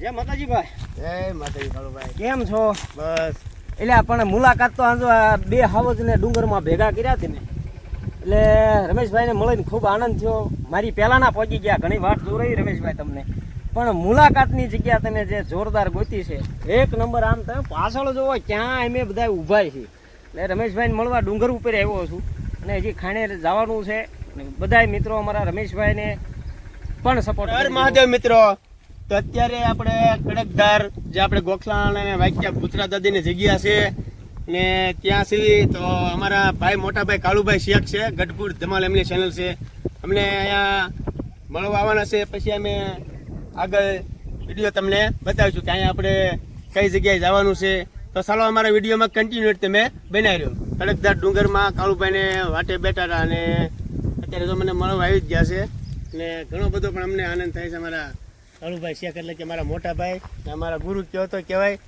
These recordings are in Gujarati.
જય માતાજી ભાઈ જય માતાજી કાળુભાઈ. કેમ છો? બસ. એટલે આપણને મુલાકાત તો આજો આ બે હાવજ ને ડુંગરમાં ભેગા કર્યા હતી ને. એટલે રમેશભાઈને મળીને ખૂબ આનંદ થયો. મારી પહેલાના પહોંચી ગયા ઘણી વાત જોઈ રમેશભાઈ તમને. પણ મુલાકાતની જગ્યા તમે જે જોરદાર ગોતી છે એક નંબર આમ તમે પાછળ જોવો ક્યાં અમે બધા ઊભા છે. એટલે રમેશભાઈને મળવા ડુંગર ઉપર આવ્યો છું. અને હજી ખાણે જવાનું છે. બધા મિત્રો અમારા રમેશભાઈને પણ સપોર્ટ મહાદેવ મિત્રો. તો અત્યારે આપણે કડકધાર જે આપણે ગોખલાણ અને વાક્યા ભૂતરા દાદીની જગ્યા છે ને ત્યાં સુધી તો અમારા ભાઈ મોટાભાઈ કાળુભાઈ શેખ છે, ગઢપુર ધમાલ એમની ચેનલ છે. અમને અહીંયા મળવા આવવાના છે, પછી અમે આગળ વીડિયો તમને બતાવીશું કે અહીંયા આપણે કઈ જગ્યાએ જવાનું છે. તો ચાલો અમારા વિડીયોમાં કન્ટિન્યુ તમે બનાવી રહ્યો. કડકધાર ડુંગરમાં કાળુભાઈને વાટે બેઠા હતા અને અત્યારે તો મને મળવા આવી જ ગયા છે. ને ઘણો બધો પણ અમને આનંદ થાય છે અમારા કાળુભાઈ શેખ એટલે કે મારા મોટા ભાઈ અમારા ગુરુ કયો તો કહેવાય?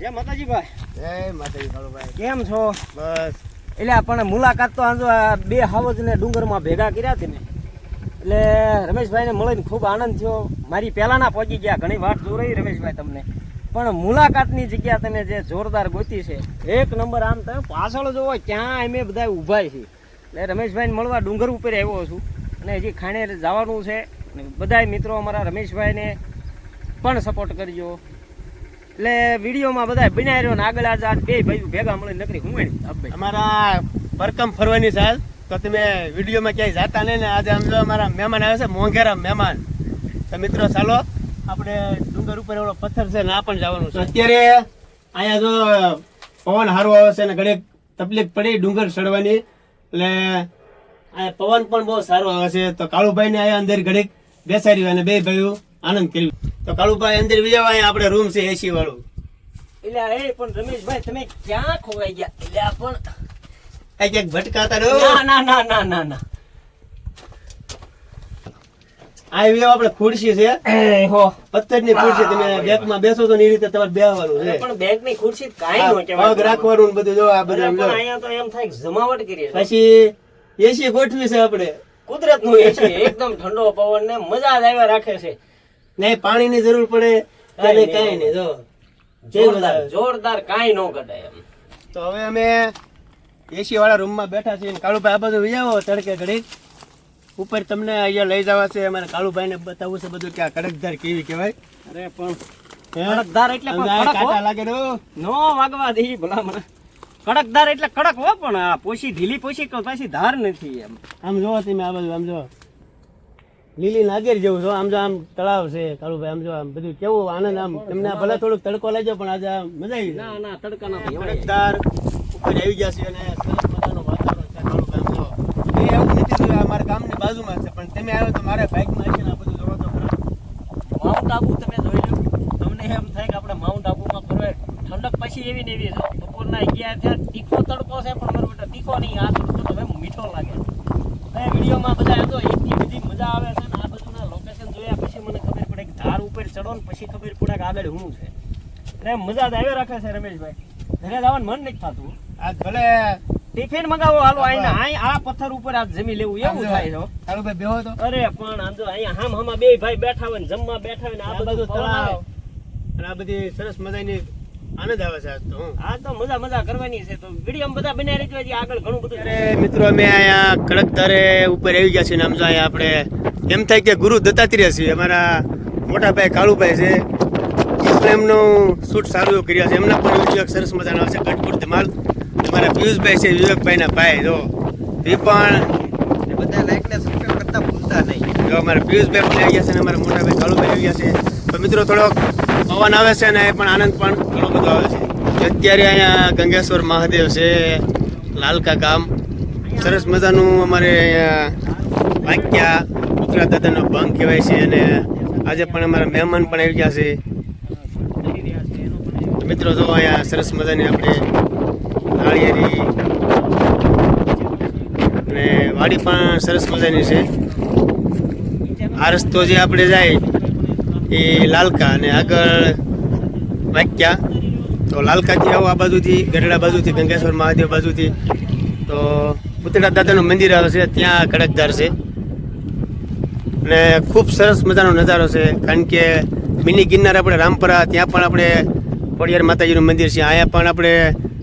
જય માતાજી ભાઈ. જય માતાજી કાળુભાઈ કેમ છો? બસ. એટલે આપણને મુલાકાત તો આજો આ બે હાવજ ને ડુંગરમાં ભેગા કર્યા હતી ને. એટલે રમેશભાઈને મળીને ખૂબ આનંદ થયો. મારી પહેલાના પહોંચી ગયા ઘણી વાત જોઈ રમેશભાઈ તમને. પણ મુલાકાતની જગ્યા તમે જે જોરદાર ગોતી છે એક નંબર આમ તમે પાછળ જોવો ક્યાં અમે બધા ઊભા છે. એટલે રમેશભાઈને મળવા ડુંગર ઉપર આવ્યો છું. અને હજી ખાણે જવાનું છે. અને બધાય મિત્રો અમારા રમેશભાઈને પણ સપોર્ટ કરજો. એટલે વિડીયોમાં બધા બિના રહ્યો ને આગળ આજે આજ બે ભાઈઓ ભેગા મળી નકરી હું અમારા પરકમ ફરવાની સાલ તો તમે વિડીયોમાં ક્યાંય જાતા નહીં ને આજે આમ જો અમારા મહેમાન આવે છે મોંઘેરા મહેમાન. તો મિત્રો ચાલો આપણે ડુંગર ઉપર એવડો પથ્થર છે ના પણ જવાનું છે. અત્યારે અહીંયા જો પવન સારો આવે છે ને ઘણી તકલીફ પડી ડુંગર ચડવાની એટલે અહીંયા પવન પણ બહુ સારો આવે છે. તો કાળુભાઈ ને અહીંયા અંદર ઘડીક બેસાડ્યું અને બે ભાઈઓ આનંદ કર્યું. તો કાળુભાઈ અંદર બીજા ભાઈ આપણે રૂમ છે એસી વાળું. એટલે એ પણ રમેશભાઈ તમે ક્યાં ખોવાઈ ગયા? એટલે આ પણ આ ક્યાંક ભટકાતા રહો. ના ના ના ના ના ના. આ આપણે ખુરશી છે. પથ્થરની ખુરશી તમે બેંકમાં બેસો તો એ રીતે તમારે બેહવાનું છે. પણ બેંકની ખુરશી કાઈ નો પગ રાખવાનું બધું જો આ બધું આમ પણ જો. અહીંયા તો એમ થાય જમાવટ કરી પછી એસી ગોઠવી છે આપણે. કુદરતનું એ છે એકદમ ઠંડો પવન ને મજા જ આવ્યા રાખે છે. નહીં પાણીની જરૂર પડે અને કાંઈ નહીં જો. જોરદાર જોરદાર કાઈ નો કઢાય એમ. તો હવે અમે એસી વાળા રૂમમાં બેઠા છીએ. કાળુભાઈ આ બધું વિજાવો તડકે ઘડી ઉપર તમને અહીંયા લઈ જવા છે. અમારે કાળુભાઈને બતાવવું છે બધું કે આ કડકધાર કેવી કહેવાય. અરે પણ કડકધાર એટલે પણ કડક હો. કાંટા લાગે નો વાગવા દે ભલા મને કડકદાર એટલે કડક હો પણ આ પોશી ઢીલી પોશી પાછી ધાર નથી એમ. આમ જો તમે આ બાજુ આમ જો. લીલી નાગેર જેવું છો આમ જો આમ તળાવ છે કાળુભાઈ આમ જો આમ બધું કેવું આનંદ આમ. તમને ભલે થોડુંક તડકો લાગ્યો પણ આજે મજા આવી ના ના તડકા ના કડકદાર ઉપર આવી ગયા છે અને સરસ મજાનું વાતાવરણ છે કાળુભાઈ આમ જો. એવું નથી જોયું આ મારા ગામની બાજુમાં છે પણ તમે આવ્યો તો મારા બાઇકમાં આવીને આ બધું જોવો તો ખરા. માઉન્ટ આબુ તમે જોઈ લો તમને એમ થાય કે આપણે માઉન્ટ આબુમાં ફરવા ઠંડક પછી એવી ને એવી છે બપોરના અગિયાર થયા તીખો તડકો છે પણ મારો બેટા તીખો નહીં આ તડકો તો ભાઈ મીઠો લાગે એ વિડીયોમાં બધા એમ તો એટલી બધી મજા આવે છે ને આ બધુંના લોકેશન જોયા પછી મને ખબર પડે કે ધાર ઉપર ચડો ને પછી ખબર પડે કે આગળ શું છે એટલે મજા જ આવે રાખે છે રમેશભાઈ. ઘરે જવાનું મન નથી થતું. આજ ભલે ટિફિન મંગાવો હાલો આઈને આઈ આ પથ્થર ઉપર આ જમી લેવું એવું થાય છે. હો. ભાઈ બેહો તો. અરે પણ જો અહીંયા હામ હામા બે ભાઈ બેઠા હોય ને જમવા બેઠા હોય ને આ બધું. તળાવ. અને આ બધી સરસ મજાની આનંદ આવે છે આજ તો આ તો મજા મજા કરવાની છે. તો વીડિયો બધા બનાવી રહેજો હજી આગળ ઘણું બધું છે. અરે મિત્રો અમે અહીંયા કડકધારે ઉપર આવી ગયા છીએ ને આમ જો અહીંયા આપણે એમ થાય કે ગુરુ દત્તાત્રેય છે અમારા મોટા ભાઈ કાળુભાઈ છે. પણ એમનું શૂટ સારું એવું કર્યા છે. એમના પણ વીડિયો સરસ મજાનો આવશે ગઢપુર ધમાલ અમારા પિયુષભાઈ છે વિવેકભાઈના ભાઈ. જો એ પણ બધા લાઈકને સબસ્ક્રાઈબ કરતા ભૂલતા નહીં. જો અમારા પિયુષભાઈ પણ આવી ગયા છે અને અમારા મોટા ભાઈ કાળુભાઈ આવી ગયા છે. તો મિત્રો થોડોક પવન આવે છે અને એ પણ આનંદ પણ ઘણો બધો આવે છે. અત્યારે અહીંયા ગંગેશ્વર મહાદેવ છે લાલકા ગામ. સરસ મજાનું અમારે અહીંયા વાંક્યા. કુતરા દાદાનો ભંગ કહેવાય છે અને આજે પણ અમારા મહેમાન પણ આવી ગયા છે. મિત્રો જો અહીંયા સરસ મજાની આપણે નાળિયેરી અને વાડી પણ સરસ મજાની છે. આ રસ્તો જે આપણે જાય એ લાલકા અને આગળ વાક્યા. તો લાલકાથી આવો આ બાજુથી, ગઢડા બાજુથી, ગંગેશ્વર મહાદેવ બાજુથી. તો પુતળા દાદાનું મંદિર આવે છે, ત્યાં કડકદાર છે. અને ખૂબ સરસ મજાનો નજારો છે, કારણ કે મિની ગિરનાર આપણે રામપરા, ત્યાં પણ આપણે ખોડિયાર માતાજીનું મંદિર છે. અહીંયા પણ આપણે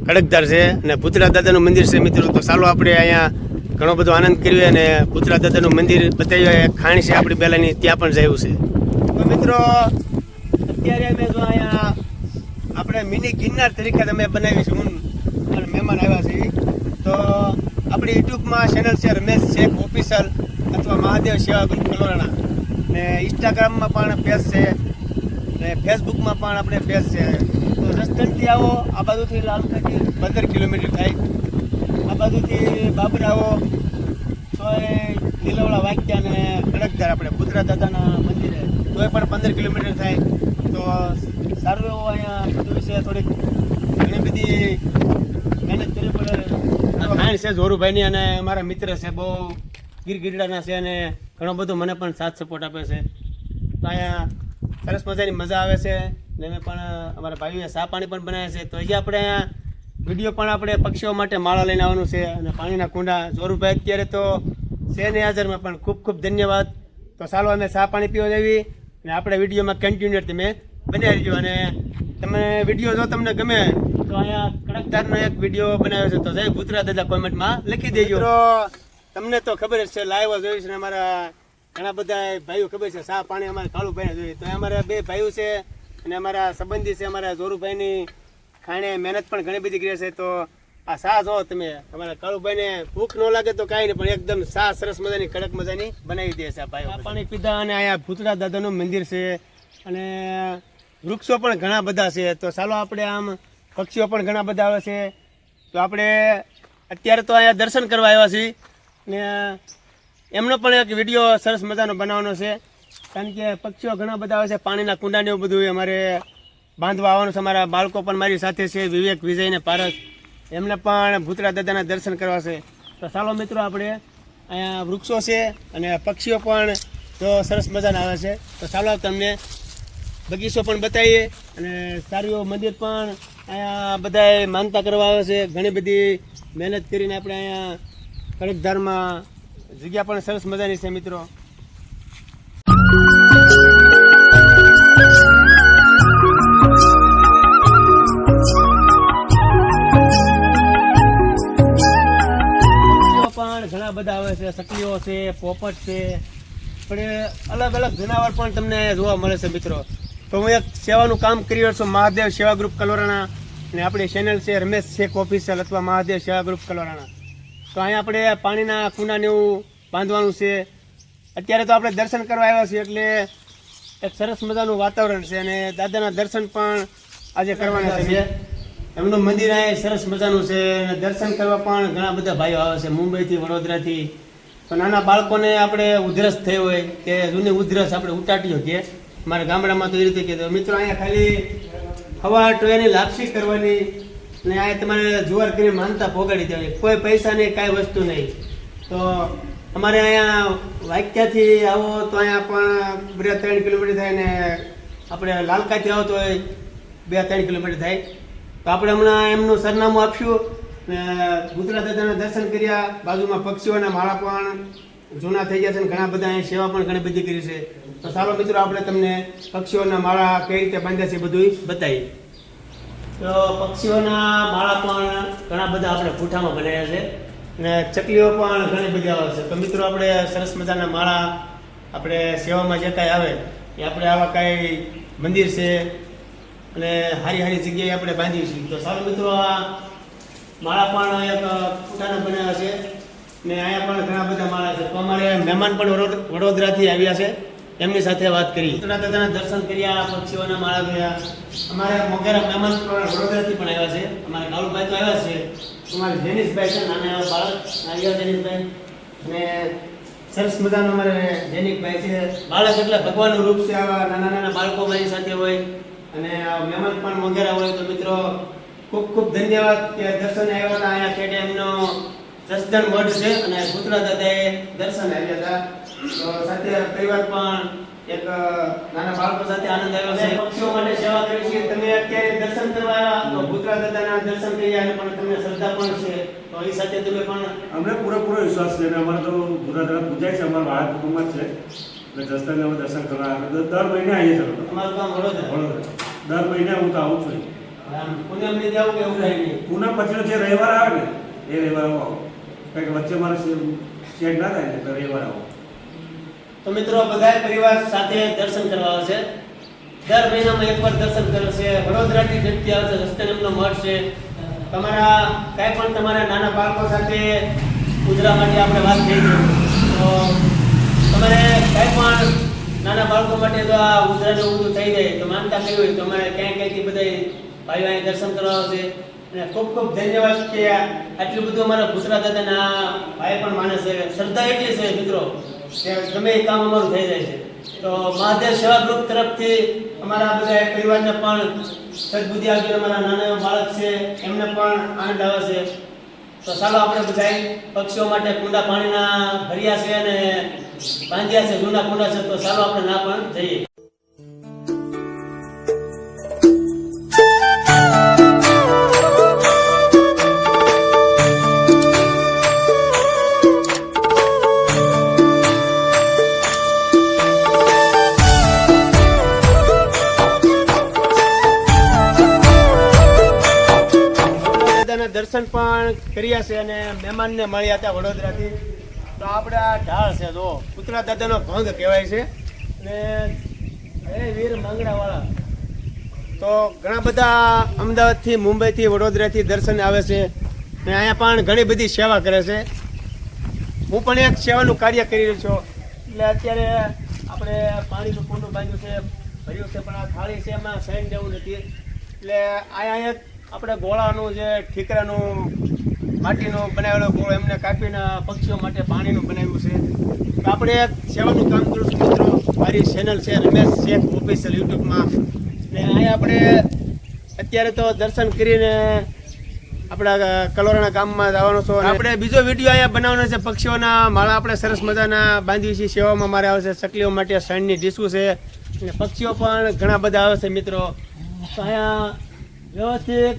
કડકધાર છે અને ભૂતરા દાદાનું મંદિર છે મિત્રો. તો ચાલો આપણે અહીંયા ઘણો બધો આનંદ કર્યો અને ભૂતરા દાદાનું મંદિર બતાવ્યું ખાણ છે આપણી પહેલાંની, ત્યાં પણ જયું છે. તો મિત્રો, અત્યારે અમે જો અહીંયા આપણે મિની ગિરનાર તરીકે તમે બનાવી છું હું મહેમાન આવ્યા છે તો આપણી યુટ્યુબમાં ચેનલ છે રમેશ શેખ ઓફિશિયલ અથવા મહાદેવ સેવા ગ્રુપ કલોરાણા ને ઇન્સ્ટાગ્રામમાં પણ પેજ છે. ને ફેસબુકમાં પણ આપણે ફેસ છે. તો રસ્તનથી આવો, આ બાજુથી લાલકાથી પંદર કિલોમીટર થાય. આ બાજુથી બાબરાઓ આવો. તો એ લીલવડા વાંક્યા અને કડકધાર આપણે પુત્રા દાદાના મંદિરે. તો એ પણ પંદર કિલોમીટર થાય. તો સારું એવું અહીંયા બધું વિશે થોડીક ઘણી બધી મહેનત કરવી પડે. આ છે જોરુભાઈની અને મારા મિત્ર છે, બહુ ગીર ગીરડાના છે અને ઘણો બધો મને પણ સાથ સપોર્ટ આપે છે. તો અહીંયા સરસ મજાની મજા આવે છે. ને અમે પણ અમારા ભાઈઓએ ચા પાણી પણ બનાવ્યા છે. તો અહીંયા આપણે અહીંયા વીડિયો પણ આપણે પક્ષીઓ માટે માળા લઈને આવવાનું છે અને પાણીના કુંડા જોરુભાઈ અત્યારે તો છે ને હાજરમાં, પણ ખૂબ ખૂબ ધન્યવાદ. તો ચાલો અમે ચા પાણી પીવા દેવી અને આપણે વિડીયોમાં કન્ટિન્યુ તમે બનાવી રહીજો અને તમે વીડિયો જો તમને ગમે તો અહીંયા કડકદારનો એક વીડિયો બનાવ્યો છે. તો જય ભૂતરા દાદા કોમેન્ટમાં લખી દેજો. તમને તો ખબર જ છે લાઈવ જોઈશ ને અમારા ઘણા બધા ભાઈઓ ખબર છે સા પાણી અમારે કાળુભાઈને જોઈએ. તો અમારા બે ભાઈઓ છે અને અમારા સંબંધી છે, અમારા જોરુભાઈની ખાણે મહેનત પણ ઘણી બધી કરી છે. તો આ સા જો તમે. અમારા કાળુભાઈને ભૂખ ન લાગે તો કાંઈ નહીં, પણ એકદમ સા સરસ મજાની, કડક મજાની બનાવી દે છે આ ભાઈઓ પાણી પીધા અને અહીંયા ભૂતરા દાદાનું મંદિર છે અને વૃક્ષો પણ ઘણા બધા છે. તો ચાલો આપણે આમ પક્ષીઓ પણ ઘણા બધા આવે છે. તો આપણે અત્યારે તો અહીંયા દર્શન કરવા આવ્યા છીએ. ને એમનો પણ એક વીડિયો સરસ મજાનો બનાવવાનો છે. કારણ કે પક્ષીઓ ઘણા બધા આવે છે, પાણીના કુંડા ને એવું બધું અમારે બાંધવા આવવાનું છે. અમારા બાળકો પણ મારી સાથે છે, વિવેક, વિજય ને પારસ. એમને પણ ભૂતરા દાદાના દર્શન કરવા છે. તો ચાલો મિત્રો આપણે અહીંયા વૃક્ષો છે અને પક્ષીઓ પણ જો સરસ મજાના આવે છે. તો ચાલો તમને બગીચો પણ બતાવીએ અને સારું મંદિર પણ અહીંયા બધાએ માનતા કરવા આવે છે. ઘણી બધી મહેનત કરીને આપણે અહીંયા કડકધારમાં જગ્યા પણ સરસ મજાની છે મિત્રો. ઘણા બધા આવે છે, સકલીઓ છે, પોપટ છે. પણ અલગ અલગ જનાવર પણ તમને જોવા મળે છે મિત્રો. તો હું એક સેવાનું કામ કરી રહ્યો છું, મહાદેવ સેવા ગ્રુપ કલોરાણા. અને આપણી ચેનલ છે રમેશ શેખ છે અથવા મહાદેવ સેવા ગ્રુપ કલોરાણા. તો અહીંયા આપણે પાણીના કુંડાને એવું બાંધવાનું છે. અત્યારે તો આપણે દર્શન કરવા આવ્યા છીએ એટલે એક સરસ મજાનું વાતાવરણ છે અને દાદાના દર્શન પણ આજે કરવાના છે. એમનું મંદિર અહીં સરસ મજાનું છે અને દર્શન કરવા પણ ઘણા બધા ભાઈઓ આવે છે મુંબઈથી, વડોદરાથી. તો નાના બાળકોને આપણે ઉધરસ થઈ હોય કે જૂની ઉધરસ આપણે ઉટાટીઓ કે મારા ગામડામાં તો એ રીતે કહેતો મિત્રો, અહીંયા ખાલી હવા, ટોયાની લાપસી કરવાની ને અહીંયા તમારે જુવાર કરી માનતા પોગાડી દેવાની. કોઈ પૈસા નહીં, કાંઈ વસ્તુ નહીં. તો અમારે અહીંયા વાક્યાથી આવો તો અહીંયા પણ બે ત્રણ કિલોમીટર થાય ને આપણે લાલકાથી આવો તો બે ત્રણ કિલોમીટર થાય. તો આપણે હમણાં એમનું સરનામું આપશું ગુજરાત દાદાના દર્શન કર્યા, બાજુમાં પક્ષીઓના માળા પણ જૂના થઈ ગયા છે અને ઘણા બધા અહીં સેવા પણ ઘણી બધી કરી છે. તો ચાલો મિત્રો, આપણે તમને પક્ષીઓના માળા કઈ રીતે બાંધ્યા છે બધું બતાવીએ. તો પક્ષીઓના માળા પણ ઘણા બધા આપણે પૂઠામાં બનાવ્યા છે. અને ચકલીઓ પણ ઘણી બધી આવે છે. તો મિત્રો, આપણે સરસ મજાના માળા આપણે સેવામાં જે કાંઈ આવે, એ આપણે આવા કાંઈ મંદિર છે અને હારી હારી જગ્યાએ આપણે બાંધીએ છીએ. તો સારું મિત્રો, આ માળા પણ એક પૂઠાના બનાવ્યા છે. ને અહીંયા પણ ઘણા બધા માળા છે. તો અમારે મહેમાન પણ વડોદ- વડોદરાથી આવ્યા છે. એમની સાથે વાત કરી. દાદાના દર્શન કર્યા, પક્ષીઓના માળા ગયા. અમારે મોગેરા મહેમાન વડોદરાથી પણ આવ્યા છે. અમારા કાળુભાઈ તો આવ્યા છે. અમારે જેનિશભાઈ છે નાના એવા બાળક નારિયા જેનિશભાઈ. અને સરસ મજાનો અમારે જેનિકભાઈ છે. બાળક એટલે ભગવાનનું રૂપ છે આવા નાના નાના બાળકો મારી સાથે હોય. અને મહેમાન પણ મોગેરા હોય. તો મિત્રો, ખૂબ ખૂબ ધન્યવાદ કે દર્શને આવ્યા હતા. અહીંયા ખેડે એમનો જસદણ મઠ છે અને ગુજરાત દાદાએ દર્શન આવ્યા હતા. સાથે પરિવાર પણ એક નાના બાળકો સાથે આનંદ આવ્યો છે. પક્ષીઓ માટે સેવા કરી છે તમે અત્યારે દર્શન કરવા આવ્યા તો ભૂતરા દાદાના દર્શન કર્યા અને પણ તમને શ્રદ્ધા પણ છે. તો એ સાથે તમે પણ અમને પૂરેપૂરો વિશ્વાસ છે અને અમારે તો પૂરા પૂજાય છે. અમારા બાળક કુટુંબમાં જ છે. એટલે જસદણને અમે દર્શન કરવા દર મહિને આવીએ છીએ અમારું ગામ વડોદરા. વડોદરા. દર મહિને હું તો આવું છું પૂનમની જાવ કે એવું કાંઈ નહીં? પૂનમ પછીનો જે રવિવાર આવે ને એ રવિવાર આવો. કારણ કે વચ્ચે મારે ચેક ના થાય ને તો રવિવાર આવું. તો મિત્રો બધા પરિવાર સાથે દર્શન કરવા આવશે. દર મહિનામાં એકવાર દર્શન કરે છે વડોદરાથી વ્યક્તિ આવશે, રસ્તે એમનો મઠ છે. તમારા, કાંઈ પણ તમારા નાના બાળકો સાથે ગુજરાત માટે આપણે વાત થઈ તો તમારે કાંઈ પણ નાના બાળકો માટે તો આ ઉજરાને ઊંધું થઈ જાય. તો માનતા નહીં હોય? તમારે ક્યાંય ક્યાંયથી બધા ભાઈઓ અહીં દર્શન કરવા આવશે? અને ખૂબ ખૂબ ધન્યવાદ કે આટલું બધું અમારા ગુજરાત દાદાના ભાઈ પણ માને છે. શ્રદ્ધા એટલી છે, મિત્રો. ગમે એ કામ અમારું થઈ જાય છે. તો મહાદેવ સેવા ગ્રુપ તરફથી અમારા બધા પરિવારને પણ સદબુદ્ધિ આપી અમારા નાના બાળક છે, એમને પણ આનંદ આવે છે. તો ચાલો આપણે બધા પક્ષીઓ માટે કુંડા પાણીના ભર્યા છે અને બાંધ્યા છે, જૂના કુંડા છે. તો ચાલો આપણે ના પણ જઈએ. કર્યા છે અને મહેમાનને મળ્યા હતા વડોદરાથી. તો આપણે આ ઢાળ છે, જો પુતળા દાદાનો ભંગ કહેવાય છે. અને હે વીર માંગડાવાળા. તો ઘણા બધા અમદાવાદથી, મુંબઈથી, વડોદરાથી દર્શન આવે છે. અને અહીંયા પણ ઘણી બધી સેવા કરે છે. હું પણ એક સેવાનું કાર્ય કરી રહ્યો છું. એટલે અત્યારે આપણે પાણીનું કુંડું બાંધ્યું છે. ભર્યું છે, પણ આ થાળી છે, એમાં સાઈન દેવું નથી. એટલે અહીંયા આપણે ગોળાનું જે ઠીકરાનું માટીનું બનાવેલો ગોળો, એમને કાપીને પક્ષીઓ માટે પાણીનું બનાવ્યું છે. આપણે એક સેવાનું કામ કરું છું મિત્રો. મારી ચેનલ છે, રમેશ શેખ ઓફિશિયલ યુટ્યુબમાં ને અહીંયા આપણે અત્યારે તો દર્શન કરીને આપણા કલોરાના ગામમાં જવાનો છો. આપણે બીજો વીડિયો અહીંયા બનાવવાનો છે, પક્ષીઓના માળા આપણે સરસ મજાના બાંધીએ છીએ. સેવામાં મારે આવે છે સકલીઓ માટે સાઈનની ડીશું છે. અને પક્ષીઓ પણ ઘણા બધા આવે છે મિત્રો. તો અહીંયા વ્યવસ્થિત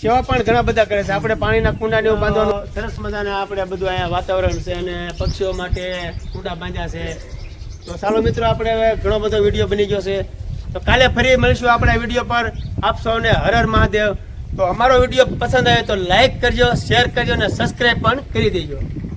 સેવા પણ ઘણા બધા કરે છે. આપણે પાણીના કુંડા ને બાંધવાનું સરસ મજાના આપણે બધું અહીંયા વાતાવરણ છે અને પક્ષીઓ માટે કુંડા બાંધ્યા છે. તો ચાલો મિત્રો, આપણે ઘણો બધો વીડિયો બની ગયો છે. તો કાલે ફરી મળીશું આપણે વીડિયો પર. આપ સૌને હર હર મહાદેવ. તો અમારો વીડિયો પસંદ આવે તો લાઈક કરજો, શેર કરજો અને સબસ્ક્રાઈબ પણ કરી દેજો.